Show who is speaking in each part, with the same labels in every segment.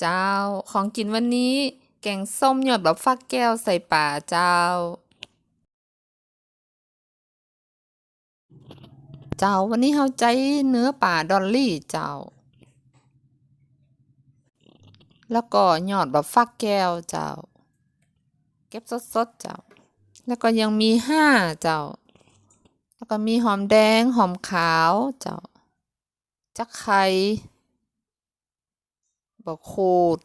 Speaker 1: เจ้า ของกินวันนี้ แกงส้มหยอดแบบฟักแก้วใส่ป่าเจ้า เจ้าวันนี้เฮาใจเนื้อป่าดอลลี่เจ้า แล้วก็หยอดแบบฟักแก้วเจ้า เก็บสดๆเจ้า แล้วก็ยังมีห้าเจ้า แล้วก็มีหอมแดงหอมขาวเจ้าจักไข่ บะขูด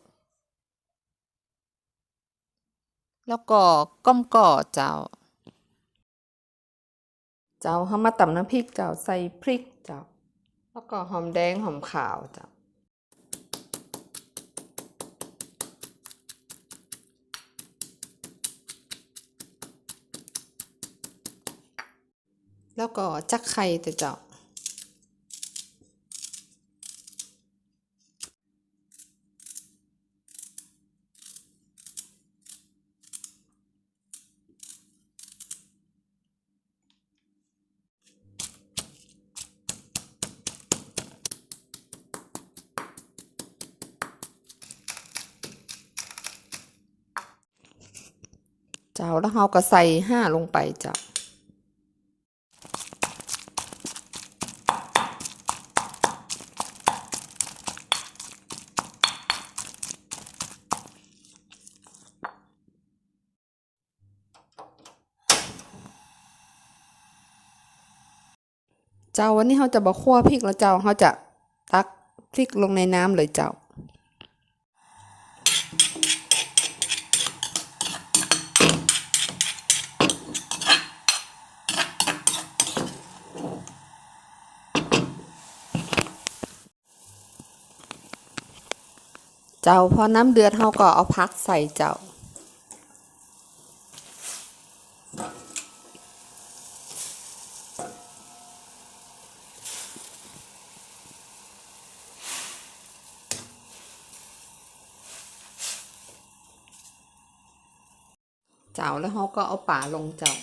Speaker 1: แล้วก็ก้มก่อเจ้า เจ้าเฮามาตำน้ำพริกเจ้าใส่พริกเจ้า แล้วก็หอมแดงหอมขาวเจ้าแล้วก็จักไข่แต่เจ้า เจ้าแล้วเราก็ใส่ห้าลงไปเจ้าเจ้าวันนี้เราจะบะคั่วพริกแล้วเจ้าเราจะตักพริกลงในน้ำเลยเจ้า เจ้าพอน้ำเดือดเราก็เอาพักใส่เจ้า เจ้าแล้วเราก็เอาป่าลงเจ้า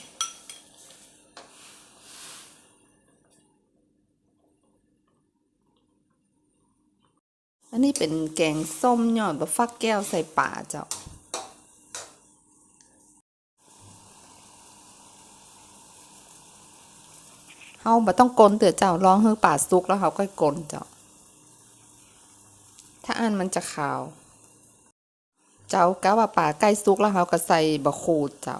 Speaker 1: อันนี้เป็นแกงส้มยอดบะฟักแก้วใส่ป่าเจ้า เฮาบ่ต้องกลนเตือเจ้าลองให้ป่าสุกแล้วเขาก็กลนเจ้า ถ้าอันมันจะขาว เจ้ากะว่าป่าใกล้สุกแล้วเขาก็ใส่บะขูดเจ้า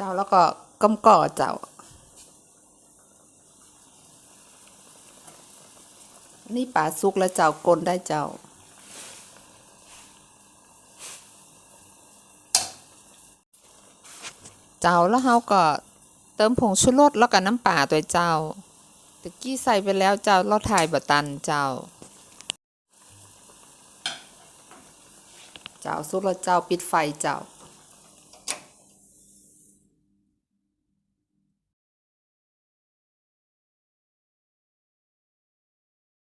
Speaker 1: เจ้าแล้วก็กำก่อเจ้า นี่ป่าสุกแล้วเจ้ากลนได้เจ้า เจ้าแล้วเขาก็เติมผงชูรสแล้วก็น้ำปลาตัวเจ้าตะกี้ใส่ไปแล้วเจ้าเราถ่ายบะตันเจ้า เจ้าสุกแล้วเจ้าปิดไฟเจ้า